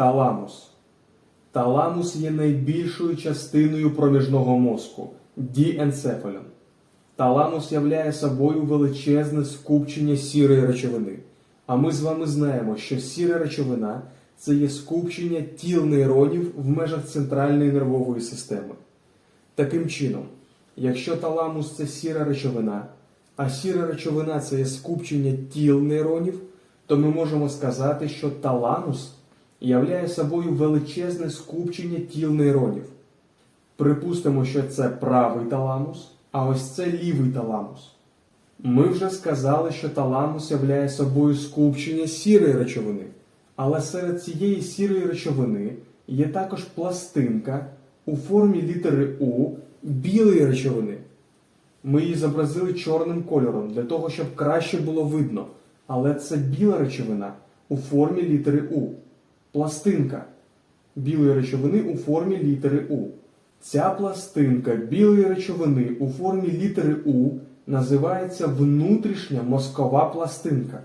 Таламус. Таламус є найбільшою частиною проміжного мозку діенцефалон. Таламус являє собою величезне скупчення сірої речовини. А ми з вами знаємо, що сіра речовина це є скупчення тіл нейронів в межах центральної нервової системи. Таким чином, якщо таламус це сіра речовина, а сіра речовина це є скупчення тіл нейронів, то ми можемо сказати, що таламус являє собою величезне скупчення тіл нейронів. Припустимо, що це правий таламус, а ось це лівий таламус. Ми вже сказали, що таламус являє собою скупчення сірої речовини, але серед цієї сірої речовини є також пластинка у формі літери У білої речовини. Ми її зобразили чорним кольором для того, щоб краще було видно, але це біла речовина у формі літери У. Пластинка білої речовини у формі літери У. Ця пластинка білої речовини у формі літери У називається внутрішня мозкова пластинка.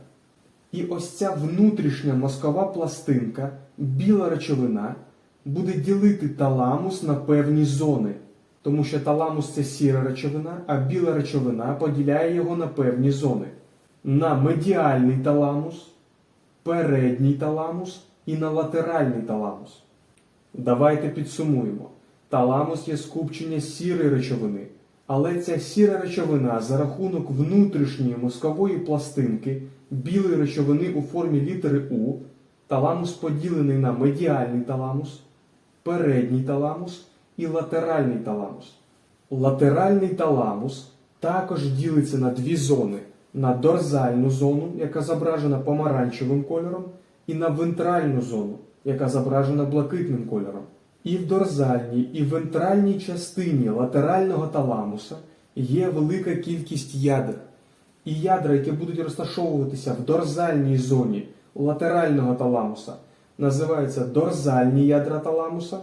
І ось ця внутрішня мозкова пластинка, біла речовина, буде ділити таламус на певні зони. Тому що таламус це сіра речовина, а біла речовина поділяє його на певні зони. На медіальний таламус, передній таламус і на латеральний таламус. Давайте підсумуємо. Таламус є скупчення сірої речовини, але ця сіра речовина за рахунок внутрішньої мозкової пластинки білої речовини у формі літери У, таламус поділений на медіальний таламус, передній таламус і латеральний таламус. Латеральний таламус також ділиться на дві зони: на дорзальну зону, яка зображена помаранчевим кольором, і на вентральну зону, яка зображена блакитним кольором. І в дорзальній, і в вентральній частині латерального таламуса є велика кількість ядер. І ядра, які будуть розташовуватися в дорзальній зоні латерального таламуса, називаються дорзальні ядра таламуса,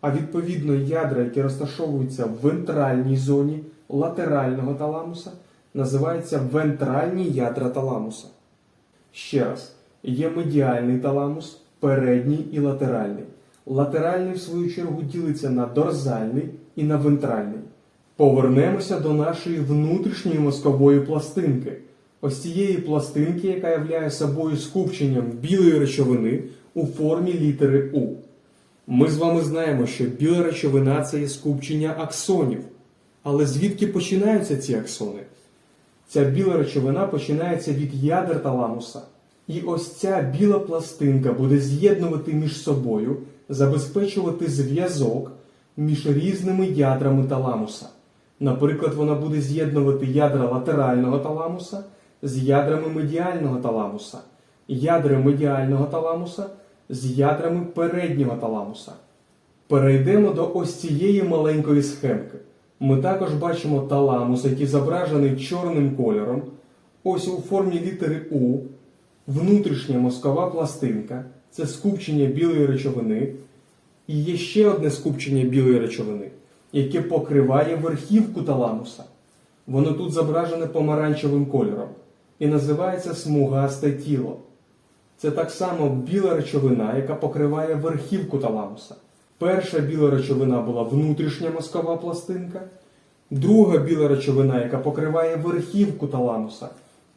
а відповідно ядра, які розташовуються в вентральній зоні латерального таламуса, називаються вентральні ядра таламуса. Ще раз, є медіальний таламус, передній і латеральний. Латеральний, в свою чергу, ділиться на дорзальний і на вентральний. Повернемося до нашої внутрішньої мозкової пластинки. Ось цієї пластинки, яка являє собою скупченням білої речовини у формі літери У. Ми з вами знаємо, що біла речовина це є скупчення аксонів. Але звідки починаються ці аксони? Ця біла речовина починається від ядер таламуса. І ось ця біла пластинка буде з'єднувати між собою, забезпечувати зв'язок між різними ядрами таламуса. Наприклад, вона буде з'єднувати ядра латерального таламуса з ядрами медіального таламуса, ядра медіального таламуса з ядрами переднього таламуса. Перейдемо до ось цієї маленької схемки. Ми також бачимо таламус, який зображений чорним кольором. Ось у формі літери У, внутрішня мозкова пластинка це скупчення білої речовини. І є ще одне скупчення білої речовини, яке покриває верхівку таламуса. Воно тут зображене помаранчевим кольором і називається смугасте тіло. Це так само біла речовина, яка покриває верхівку таламуса. Перша біла речовина була внутрішня мозкова пластинка, друга біла речовина, яка покриває верхівку таламуса,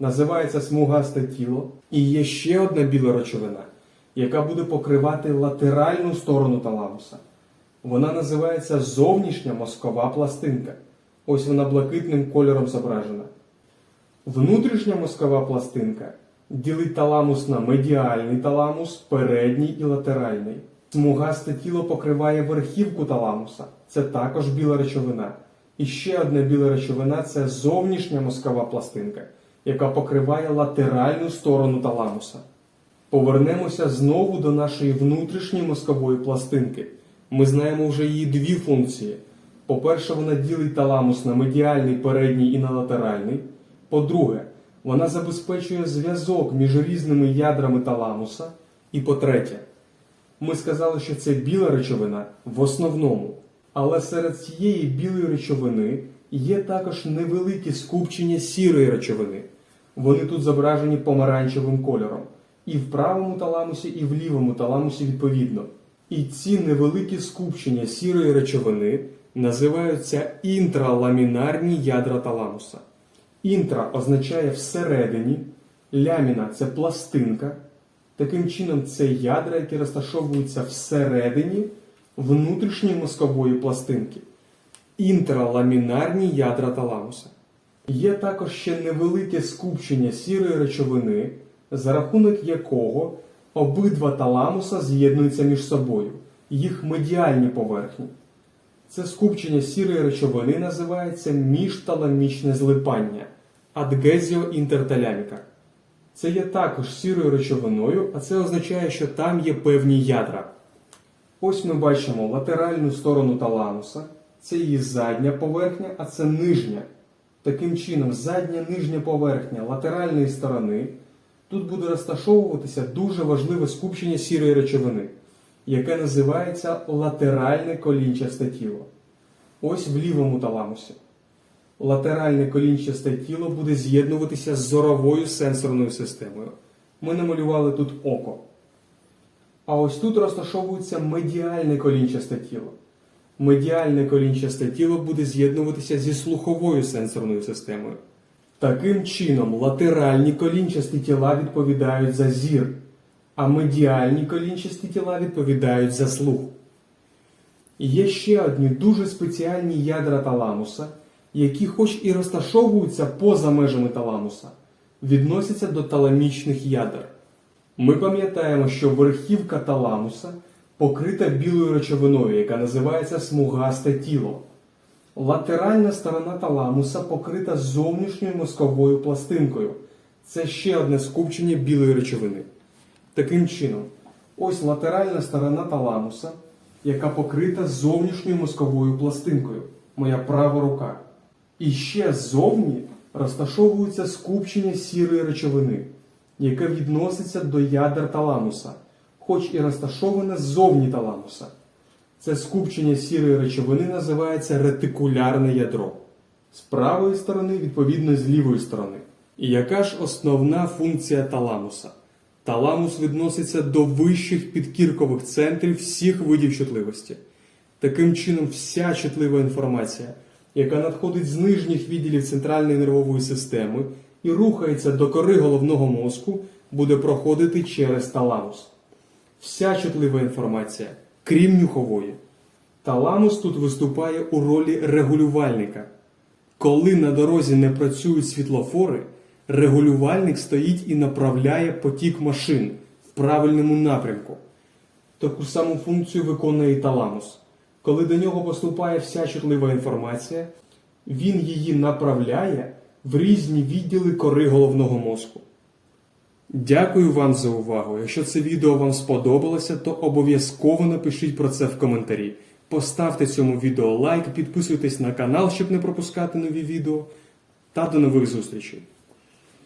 називається смугасте тіло. І є ще одна біла речовина, яка буде покривати латеральну сторону таламуса. Вона називається зовнішня мозкова пластинка. Ось вона блакитним кольором зображена. Внутрішня мозкова пластинка ділить таламус на медіальний таламус, передній і латеральний. Смугасте тіло покриває верхівку таламуса. Це також біла речовина. І ще одна біла речовина це зовнішня мозкова пластинка, яка покриває латеральну сторону таламуса. Повернемося знову до нашої внутрішньої мозкової пластинки. Ми знаємо вже її дві функції. По-перше, вона ділить таламус на медіальний, передній і на латеральний. По-друге, вона забезпечує зв'язок між різними ядрами таламуса. І по-третє, ми сказали, що це біла речовина в основному. Але серед цієї білої речовини є також невеликі скупчення сірої речовини. Вони тут зображені помаранчевим кольором. і в правому таламусі, і в лівому таламусі відповідно. І ці невеликі скупчення сірої речовини називаються інтраламінарні ядра таламуса. Інтра означає всередині, ляміна це пластинка. Таким чином, це ядра, які розташовуються всередині внутрішньої мозкової пластинки. Інтраламінарні ядра таламуса. Є також ще невелике скупчення сірої речовини, за рахунок якого обидва таламуса з'єднуються між собою, їх медіальні поверхні. Це скупчення сірої речовини називається міжталамічне злипання адгезіоінтерталяміка. Це є також сірою речовиною, а це означає, що там є певні ядра. Ось ми бачимо латеральну сторону таламуса, це її задня поверхня, а це нижня. Таким чином, задня нижня поверхня латеральної сторони тут буде розташовуватися дуже важливе скупчення сірої речовини, яке називається латеральне колінчасте тіло. Ось в лівому таламусі. Латеральне колінчасте тіло буде з'єднуватися з зоровою сенсорною системою. Ми намалювали тут око. А ось тут розташовується медіальне колінчасте тіло. Медіальне колінчасте тіло буде з'єднуватися зі слуховою сенсорною системою. Таким чином, латеральні колінчасті тіла відповідають за зір, а медіальні колінчасті тіла відповідають за слух. Є ще одні дуже спеціальні ядра таламуса, які, хоч і розташовуються поза межами таламуса, відносяться до таламічних ядер. Ми пам'ятаємо, що верхівка таламуса покрита білою речовиною, яка називається смугасте тіло. Латеральна сторона таламуса покрита зовнішньою мозковою пластинкою. Це ще одне скупчення білої речовини. Таким чином, ось латеральна сторона таламуса, яка покрита зовнішньою мозковою пластинкою, моя права рука. І ще ззовні розташовується скупчення сірої речовини, яке відноситься до ядер таламуса, хоч і розташоване ззовні таламуса. Це скупчення сірої речовини називається ретикулярне ядро. З правої сторони, відповідно, з лівої сторони. І яка ж основна функція таламуса? Таламус відноситься до вищих підкіркових центрів всіх видів чутливості. Таким чином, вся чутлива інформація, яка надходить з нижніх відділів центральної нервової системи і рухається до кори головного мозку, буде проходити через таламус. Вся чутлива інформація, крім нюхової. Таламус тут виступає у ролі регулювальника. Коли на дорозі не працюють світлофори, регулювальник стоїть і направляє потік машин в правильному напрямку. Таку саму функцію виконує і таламус. Коли до нього поступає вся чутлива інформація, він її направляє в різні відділи кори головного мозку. Дякую вам за увагу. Якщо це відео вам сподобалося, то обов'язково напишіть про це в коментарі. Поставте цьому відео лайк, підписуйтесь на канал, щоб не пропускати нові відео. Та до нових зустрічей!